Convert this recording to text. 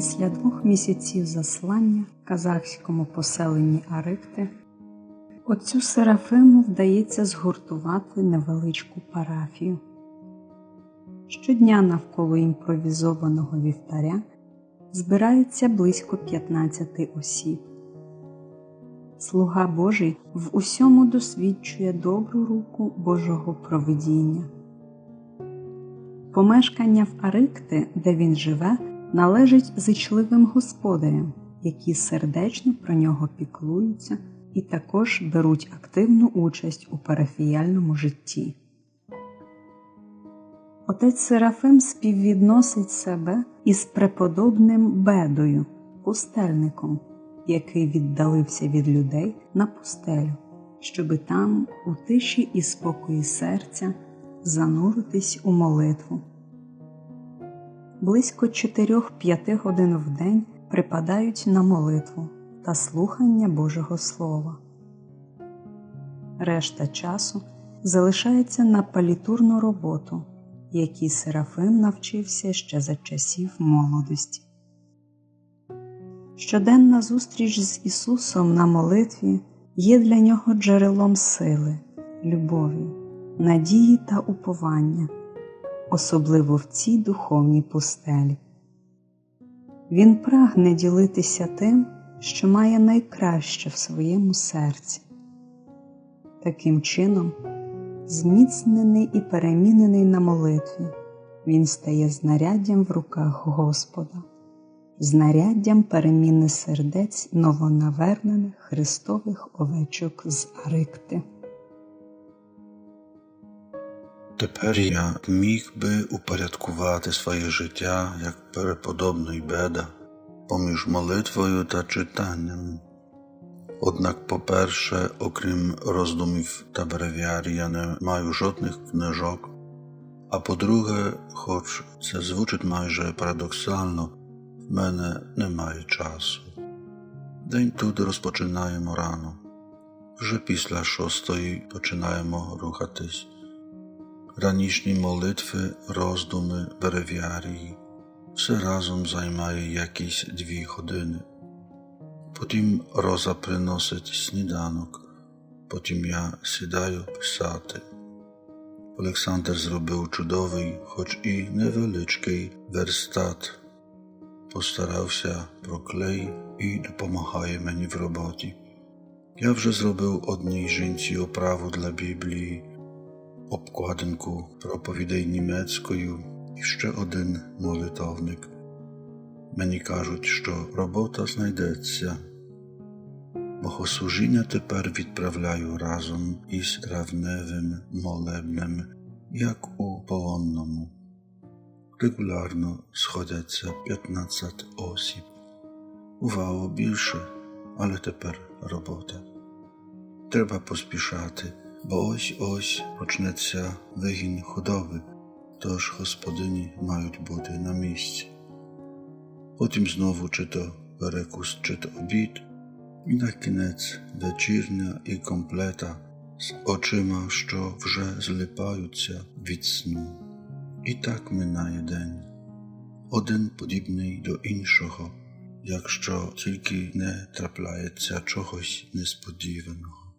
Після двох місяців заслання в казахському поселенні Арикти отцю Серафиму вдається згуртувати невеличку парафію. Щодня навколо імпровізованого вівтаря збирається близько 15 осіб. Слуга Божий в усьому досвідчує добру руку Божого провидіння. Помешкання в Арикти, де він живе, належить зичливим господарям, які сердечно про нього піклуються і також беруть активну участь у парафіяльному житті. Отець Серафим співвідносить себе із преподобним Бедою, пустельником, який віддалився від людей на пустелю, щоби там, у тиші і спокої серця, зануритись у молитву. Близько 4-5 годин в день припадають на молитву та слухання Божого Слова. Решта часу залишається на палітурну роботу, якій Серафим навчився ще за часів молодості. Щоденна зустріч з Ісусом на молитві є для нього джерелом сили, любові, надії та уповання, особливо в цій духовній пустелі. Він прагне ділитися тим, що має найкраще в своєму серці. Таким чином, зміцнений і перемінений на молитві, він стає знаряддям в руках Господа, знаряддям переміни сердець новонавернених Христових овечок з Арикти. Тепер я міг би упорядкувати своє життя як переподобний беда поміж молитвою та читанням. Однак, по-перше, окрім роздумів та бревіарій, я не маю жодних книжок. А по-друге, хоч це звучить майже парадоксально, в мене немає часу. День тут розпочинаємо рано. Вже після шостої починаємо рухатись. Ранішні молитви, роздуми, бревіарії все разом займає якісь дві години. Потім Роза приносить сніданок, потім я сідаю писати. Олександр зробив чудовий, хоч і невеличкий верстат, постарався про клей і допомагає мені в роботі. Я вже зробив одній жінці оправу для Біблії, обкладинку проповідей німецькою і ще один молитовник. Мені кажуть, що робота знайдеться. Богослужіння тепер відправляю разом із травневим молебнем, як у полонному. Регулярно сходяться 15 осіб. Бувало більше, але тепер робота. Треба поспішати, бо ось ось почнеться вигін худоби, тож господині мають бути на місці. Потім знову чи то перекус, чи то обід, і на кінець вечірня і комплета з очима, що вже злипаються від сну. І так минає день, один подібний до іншого, якщо тільки не трапляється чогось несподіваного.